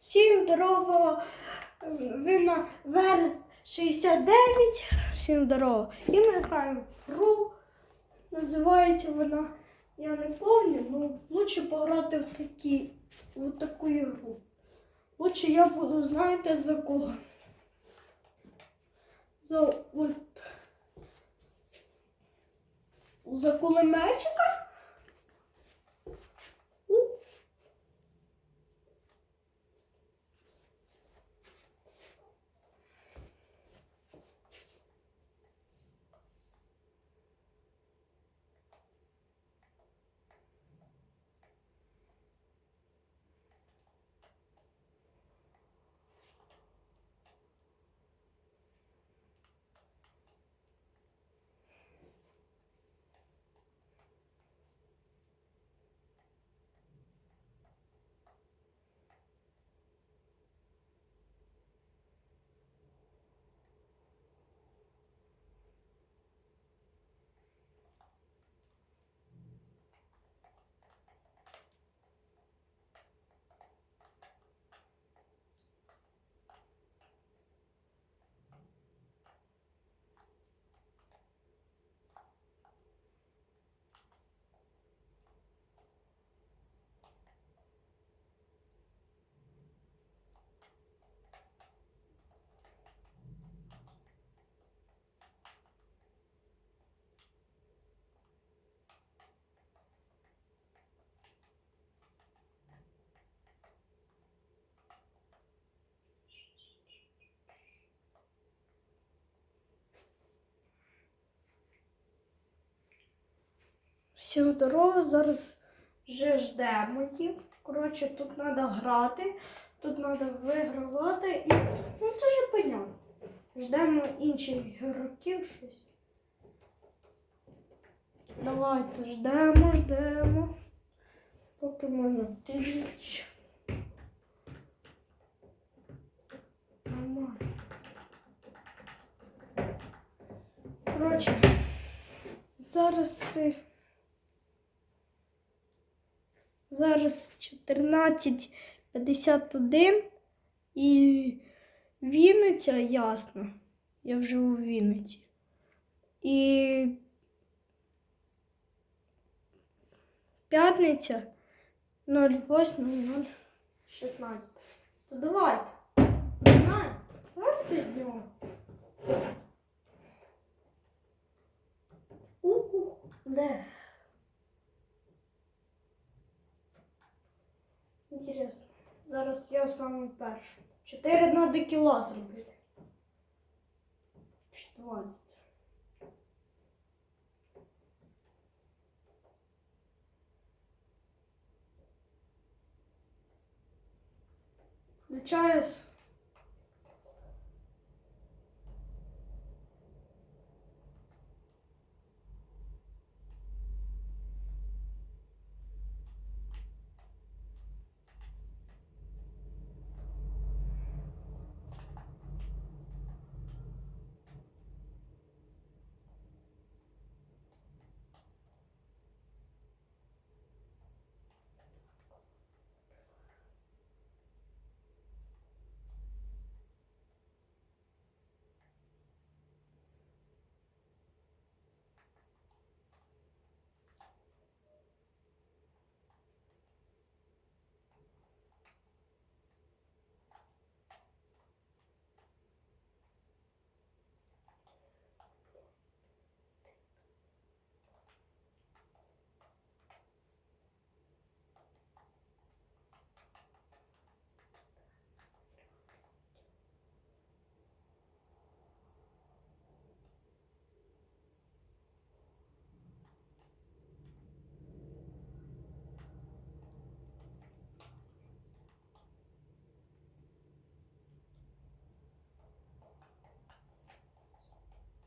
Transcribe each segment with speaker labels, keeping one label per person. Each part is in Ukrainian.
Speaker 1: Всім здорово! Ви на верс 69. Всім здорово! І ми граємо гру. Називається вона, я не пам'ятаю, ну лучше пограти в такі, в таку ігру. Лучше я буду, знаєте, за кого? За от, за кулеметчика? Всім здорово, зараз вже ждемо їх. Коротше, тут треба грати, тут треба вигравати і. Ну це ж понятно. Ждемо інших ігроків щось. Давайте ждемо, ждемо. Поки можна тисяч. Нормально. Коротше, зараз. Зараз 14.51 і Вінниця, ясно. Я вже у Вінниці. І п'ятниця 08.016. То давайте. Знаю. Давайте. У-у, де? Інтересно. Зараз я саме перший. Чотири надо кіла зробити. Чи 20. Включаюсь.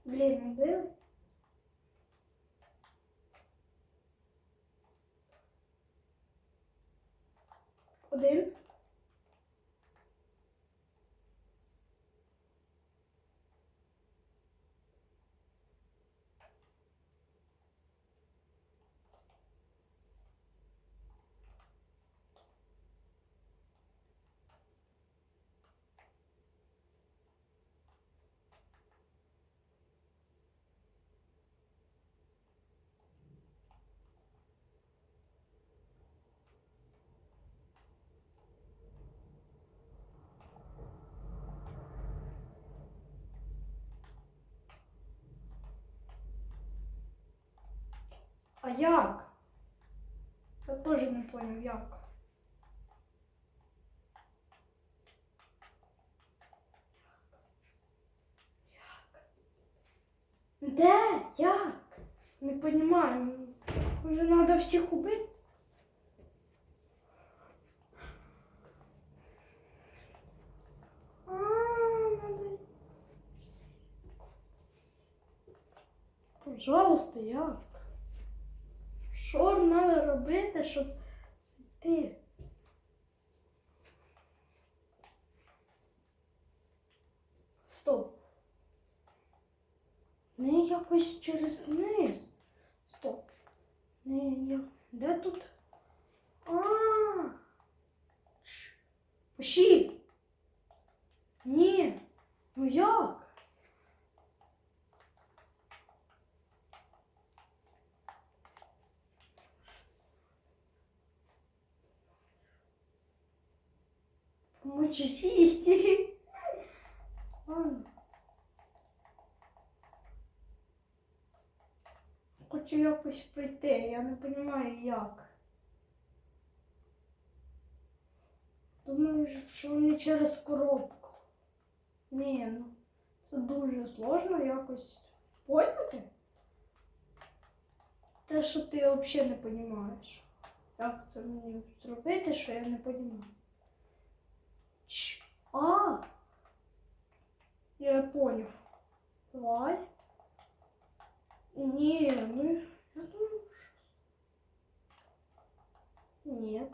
Speaker 1: Блін, не били? Один. А як? Я теж не поняв, як. Де? Як? Не понимаю. Може, треба всіх убити? А, надо... Пожалуйста, як? Що треба робити, щоб зайти? Стоп. Не якось через низ. Стоп. Не я. Де тут? А. Пиши. Ні. Ну як? Помочисти. Ладно. Хочу якось прийти, я не розумію як. Думаю, що не через коробку. Ні, ну це дуже сложно якось поняти. Те, що ти взагалі не розумієш. Як це мені зробити, що я не розумію. Ч. А! Я понял. Давай. Не, ну я. Нет.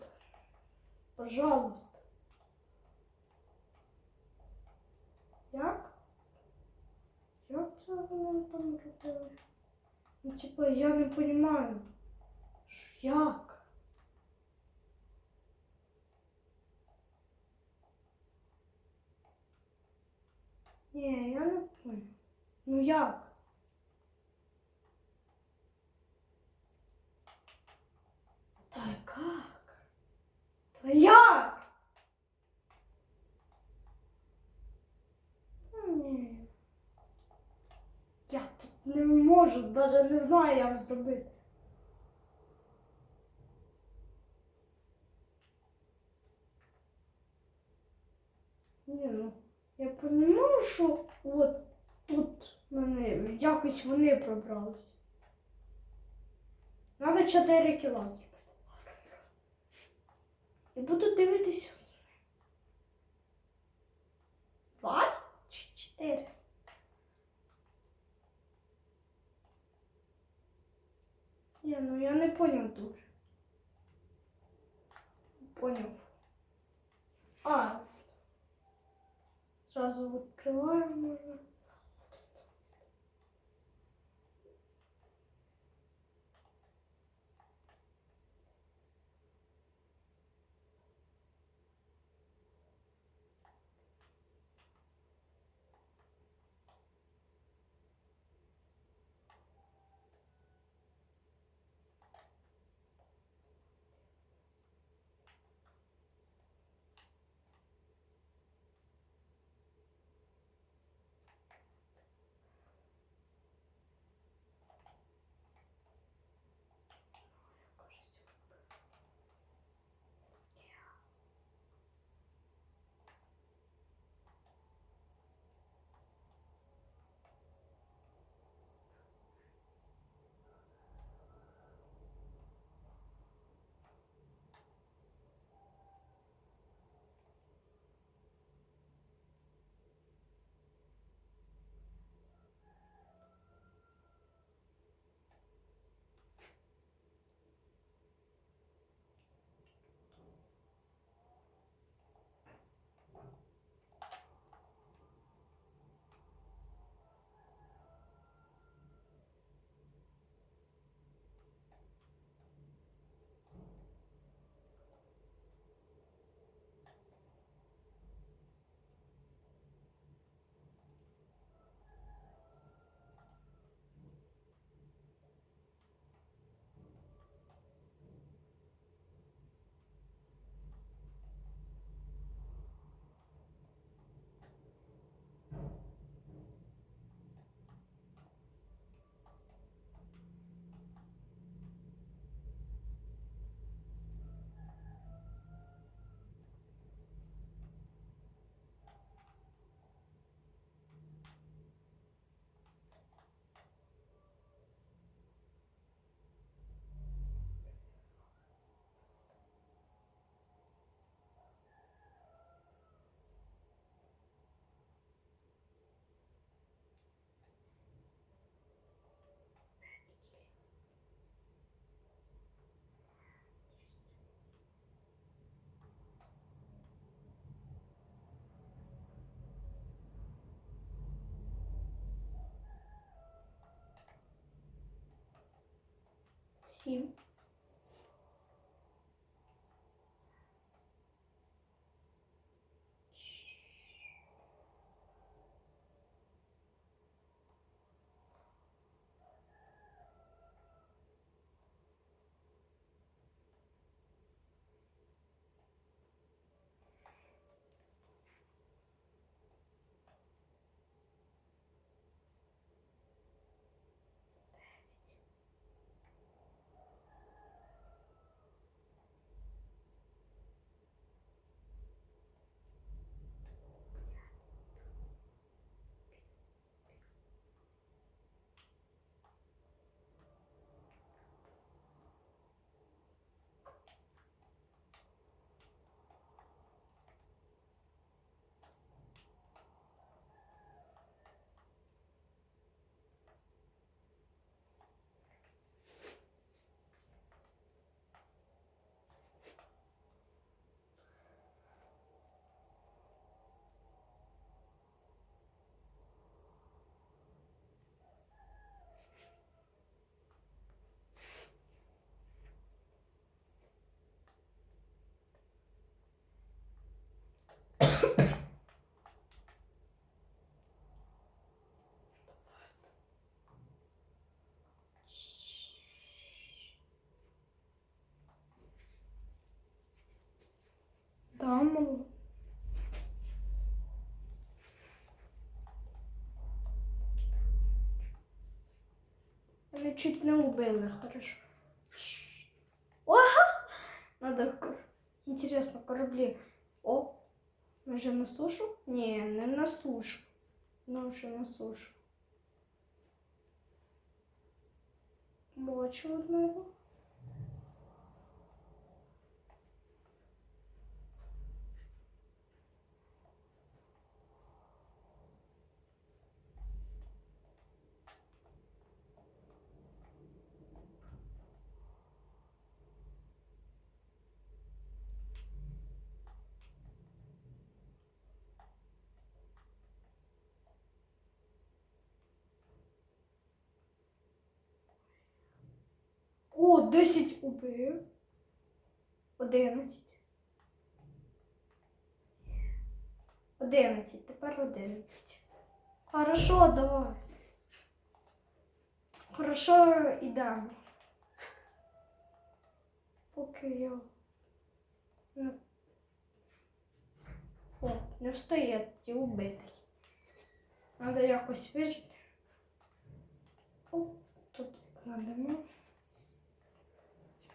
Speaker 1: Пожалуйста. Як? Як це вони там робили? Ну, типа, я не понимаю. Ш- Як? Ні, я не понял. Ну як? Та як? Та як? Ні. Я тут не можу, навіть не знаю, як зробити. Ні, ну, я розумію, що от тут мене якось вони пробрались. Надо 4 кіла зробити. І буду дивитися. 20 чи 4? Ні, ну я не поняв дуже. Поняв. А. Зразу відкриваємо можна. Мене чуть не убили, хорошо. Ага! Надо... Интересно, корабли. О, ми вже на сушу? Ні, не на сушу. Ну, вже на сушу. Бачу одного. О, 10 убив. 11. 11, тепер 11. Хорошо, давай. Хорошо, ідемо. Поки я. О, не встає, ті убитий. Надо якось вижити. О, тут кладемо.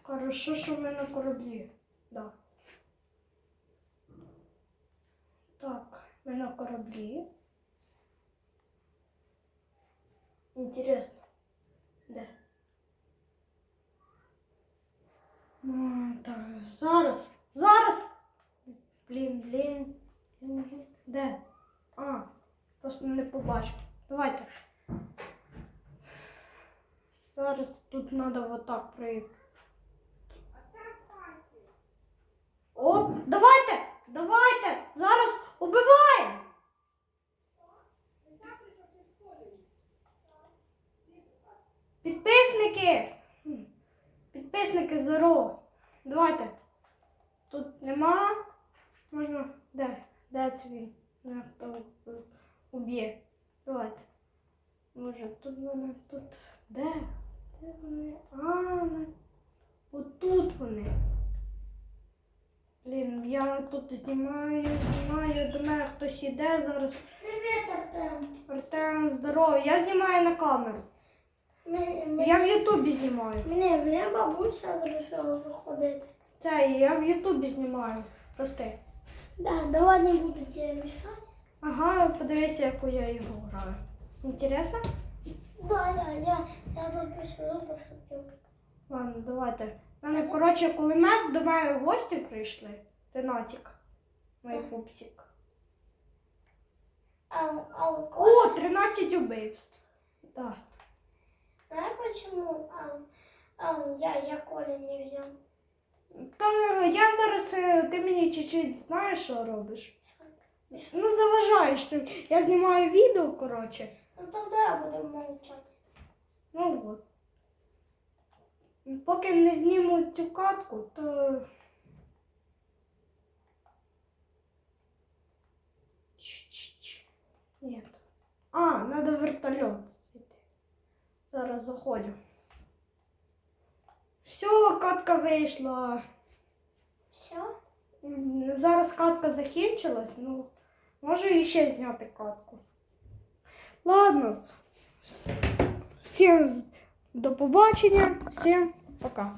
Speaker 1: Хорошо, що ми на кораблі. Да. Так, ми на кораблі. Інтересно. Де? Ну, так, зараз. Зараз! Блін, блін. блін, блін. Де? А, просто не побачив. Давайте. Зараз тут треба отак прийти. О, давайте! Давайте! Зараз убиваємо! Підписники! Підписники здорово! Давайте. Тут нема. Можна. Де? Де це він? Хто уб'є. Давайте. Може, тут вони тут. Де? Де вони? А, отут вони. Блін, я тут знімаю, знімаю, до мене хтось іде зараз.
Speaker 2: Привіт, Артем.
Speaker 1: Артем, здорово. Я знімаю на камеру.
Speaker 2: Ми-
Speaker 1: Я в Ютубі знімаю.
Speaker 2: Мене моя бабуся вирішила заходити.
Speaker 1: Це я в Ютубі знімаю. Прости.
Speaker 2: Да, давай не буду тебе писати.
Speaker 1: Ага, подивися, яку я його граю. Інтересно?
Speaker 2: Да, я, я, я тут посижу, посмотрю.
Speaker 1: Ладно, давайте. Мене, коротше, кулемет до мене в гості прийшли. Ренатік. Мій пупсик. О, 13 убивств. Так.
Speaker 2: Знаешь почему а, а, я, я Коля не взял?
Speaker 1: Та я зараз, е, ти мені чуть-чуть знаєш, що робиш? Ну, заважаєш ти. Я знімаю відео, коротше.
Speaker 2: Ну тогда я буду молчать.
Speaker 1: Ну от. Поки не зніму цю катку, то. Ч-ч-ч. Нет. А, надо вертольот. Зараз заходжу. Все, катка вийшла.
Speaker 2: Все?
Speaker 1: Зараз катка закінчилась, ну, можу іще зняти катку. Ладно. Всім до побачення, всім пока.